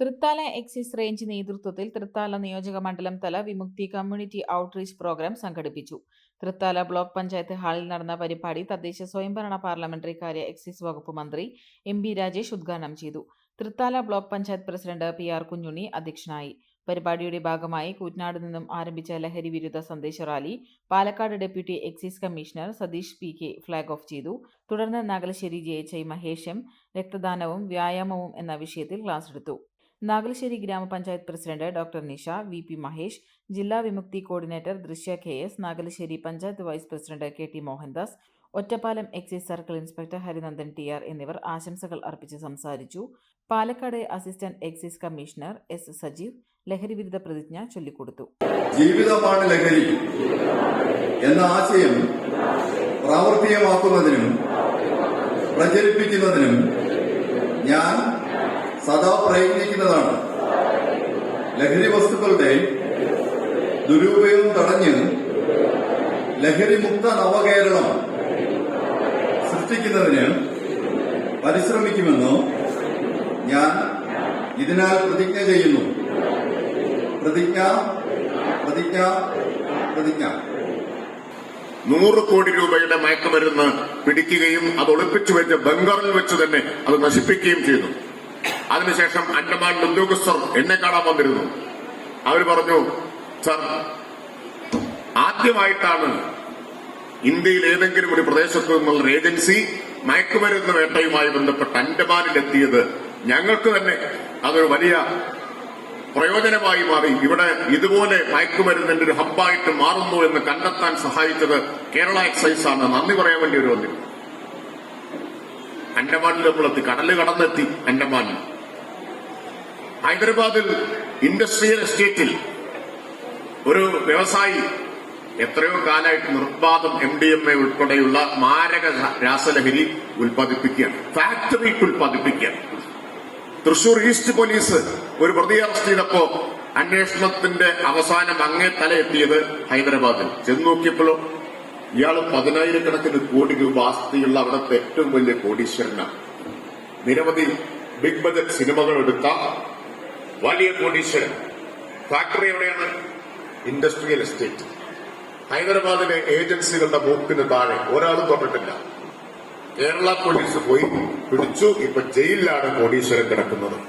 Thrithala excise range നേതൃത്വത്തിൽ തൃത്താല നിയോജക മണ്ഡലം തല വിമുക്തി കമ്മ്യൂണിറ്റി ഔട്ട്റീച്ച് പ്രോഗ്രാം സംഘടിപ്പിച്ചു. തൃത്താല ബ്ലോക്ക് പഞ്ചായത്ത് ഹാളിൽ നടന്ന പരിപാടി തദ്ദേശ സ്വയംഭരണ പാർലമെന്ററി കാര്യ എക്സൈസ് വകുപ്പ് മന്ത്രി എം ബി രാജേഷ് ഉദ്ഘാടനം ചെയ്തു. Thrithala block panchayat president P R Kunhunni അധ്യക്ഷനായി. പരിപാടിയുടെ ഭാഗമായി കൂറ്റനാട് നിന്നും ആരംഭിച്ച ലഹരി വിരുദ്ധ സന്ദേശ rally Palakkad deputy excise commissioner Satheesh P K flag off ചെയ്തു. തുടർന്ന് നാഗലശ്ശേരി ജെ എച്ച് ഐ മഹേഷം രക്തദാനവും വ്യായാമവും എന്ന വിഷയത്തിൽ ക്ലാസ് എടുത്തു. നാഗലശ്ശേരി ഗ്രാമപഞ്ചായത്ത് president doctor Nisha V P Mahesh ജില്ലാ Vimukthi coordinator Drishya K S Nagalassery panchayat vice president K T Mohandas Ottapalam excise circle inspector Harinandan T R എന്നിവർ ആശംസകൾ അർപ്പിച്ച് സംസാരിച്ചു. Palakkad assistant excise commissioner S Sajeev ലഹരി വിരുദ്ധ പ്രതിജ്ഞ ചൊല്ലിക്കൊടുത്തു. ജീവിതമാണ് ലഹരി എന്ന ആശയം പ്രാവർത്തികമാക്കുന്നതിനും പ്രചരിപ്പിക്കുന്നതിനും ഞാൻ സദാ പ്രയത്നിക്കുന്നതാണ്. ലഹരി വസ്തുക്കളുടെ ദുരുപയോഗം തടഞ്ഞ് ലഹരിമുക്ത നവകേരളം സൃഷ്ടിക്കുന്നതിന് പരിശ്രമിക്കുമെന്ന് ഞാൻ ഇതിനാൽ പ്രതിജ്ഞ ചെയ്യുന്നു. പ്രതിജ്ഞ പ്രതിജ്ഞ പ്രതിജ്ഞ. നൂറ് കോടി രൂപയുടെ മയക്കുമരുന്ന് പിടിക്കുകയും അത് ഒളിപ്പിച്ചു വെച്ച് ബംഗാറിൽ വെച്ച് തന്നെ അത് നശിപ്പിക്കുകയും ചെയ്തു. അതിനുശേഷം അൻഡമാൻ ഉദ്യോഗസ്ഥർ എന്നെ കാണാൻ വന്നിരുന്നു. അവർ പറഞ്ഞു സർ ആദ്യമായിട്ടാണ് ഇന്ത്യയിൽ ഏതെങ്കിലും ഒരു പ്രദേശത്ത് നിന്നുള്ള ഏജൻസി മയക്കുമരുന്ന് വേട്ടയുമായി ബന്ധപ്പെട്ട് അൻഡമാനിലെത്തിയത് ഞങ്ങൾക്ക് തന്നെ അതൊരു വലിയ പ്രയോജനമായി മാറി. ഇവിടെ ഇതുപോലെ മയക്കുമരുന്നിന്റെ ഒരു ഹബ്ബായിട്ട് മാറുന്നു എന്ന് കണ്ടെത്താൻ സഹായിച്ചത് കേരള എക്സൈസ് ആണ്. നന്ദി പറയാൻ വേണ്ടി ഒരു വന്നിരുന്നു. അൻഡമാനിൽ നമ്മളെത്തി കടൽ കടന്നെത്തി അൻഡമാനിൽ ഹൈദരാബാദിൽ ഇൻഡസ്ട്രിയൽ എസ്റ്റേറ്റിൽ ഒരു വ്യവസായി എത്രയോ കാലമായിട്ട് നിർബാധം എം ഡി എം എ ഉൾപ്പെടെയുള്ള മാരക രാസലഹരി ഉൽപ്പാദിപ്പിക്കുകയാണ്. ഫാക്ടറിക്ക് ഉൽപ്പാദിപ്പിക്കുകയാണ്. തൃശൂർ ഈസ്റ്റ് പോലീസ് ഒരു പ്രതി അറസ്റ്റ് ചെയ്തപ്പോ അന്വേഷണത്തിന്റെ അവസാനം അങ്ങേ തല എത്തിയത് ഹൈദരാബാദിൽ. ചെന്ന് നോക്കിയപ്പോഴോ ഇയാൾ പതിനായിരക്കണക്കിന് കോടി രൂപ ആസ്തിയുള്ള അവിടുത്തെ ഏറ്റവും വലിയ കോടീശ്വരനാണ്. നിരവധി ബിഗ് ബജറ്റ് സിനിമകൾ എടുത്ത വലിയ കോടീശ്വരൻ. ഫാക്ടറി എവിടെയാണ്? ഇൻഡസ്ട്രിയൽ എസ്റ്റേറ്റ് ഹൈദരാബാദിലെ ഏജൻസികളുടെ മൂക്കിന് താഴെ. ഒരാളും തൊട്ടിട്ടില്ല. കേരള പോലീസ് പോയി പിടിച്ചു. ഇപ്പൊ ജയിലിലാണ് കോടീശ്വരൻ കിടക്കുന്നത്.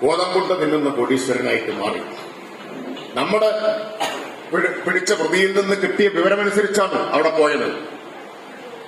കോതമ്പുണ്ട് നിന്നുന്ന കോടീശ്വരനായിട്ട് മാറി. നമ്മുടെ പിടി- പിടിച്ച പ്രതിയിൽ നിന്ന് കിട്ടിയ വിവരമനുസരിച്ചാണ് അവിടെ പോയത്.